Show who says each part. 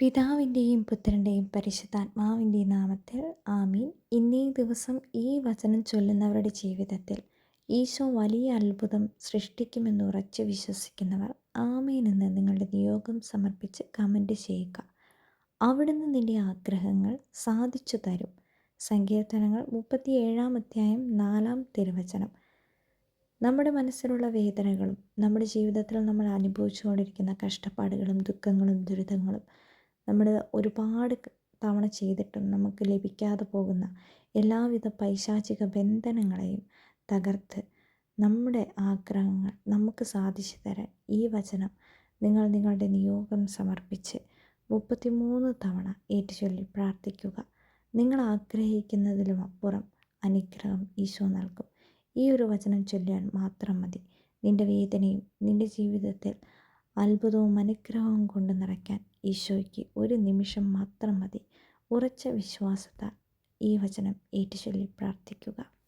Speaker 1: പിതാവിന്റെയും പുത്രന്റെയും പരിശുദ്ധാത്മാവിന്റെയും നാമത്തിൽ ആമീൻ. ഇന്നീ ദിവസം ഈ വചനം ചൊല്ലുന്നവരുടെ ജീവിതത്തിൽ ഈശോ വലിയ അത്ഭുതം സൃഷ്ടിക്കുമെന്ന് ഉറച്ച് വിശ്വസിക്കുന്നവർ ആമീൻ എന്ന് നിങ്ങളുടെ നിയോഗം സമർപ്പിച്ച് കമന്റ് ചെയ്യുക. അവിടുന്ന് നിന്റെ ആഗ്രഹങ്ങൾ സാധിച്ചു തരും. സങ്കീർത്തനങ്ങൾ മുപ്പത്തിയേഴാം അധ്യായം നാലാം തിരുവചനം. നമ്മുടെ മനസ്സിലുള്ള വേദനകളും നമ്മുടെ ജീവിതത്തിൽ നമ്മൾ അനുഭവിച്ചുകൊണ്ടിരിക്കുന്ന കഷ്ടപ്പാടുകളും ദുഃഖങ്ങളും ദുരിതങ്ങളും നമ്മൾ ഒരുപാട് തവണ ചെയ്തിട്ടും നമുക്ക് ലഭിക്കാതെ പോകുന്ന എല്ലാവിധ പൈശാചിക ബന്ധനങ്ങളെയും തകർത്ത് നമ്മുടെ ആഗ്രഹങ്ങൾ നമുക്ക് സാധിച്ചു തരാൻ ഈ വചനം നിങ്ങൾ നിങ്ങളുടെ നിയോഗം സമർപ്പിച്ച് മുപ്പത്തിമൂന്ന് തവണ ഏറ്റുചൊല്ലി പ്രാർത്ഥിക്കുക. നിങ്ങൾ ആഗ്രഹിക്കുന്നതിലും അപ്പുറം അനുഗ്രഹം ഈശോ നൽകും. ഈ ഒരു വചനം ചൊല്ലിയാൽ മാത്രം മതി. നിന്റെ വേദനയും നിന്റെ ജീവിതത്തിൽ അത്ഭുതവും അനുഗ്രഹവും കൊണ്ട് നിറയ്ക്കാൻ ഈശോയ്ക്ക് ഒരു നിമിഷം മാത്രം മതി. ഉറച്ച വിശ്വാസത്താൽ ഈ വചനം ഏറ്റുചൊല്ലി പ്രാർത്ഥിക്കുക.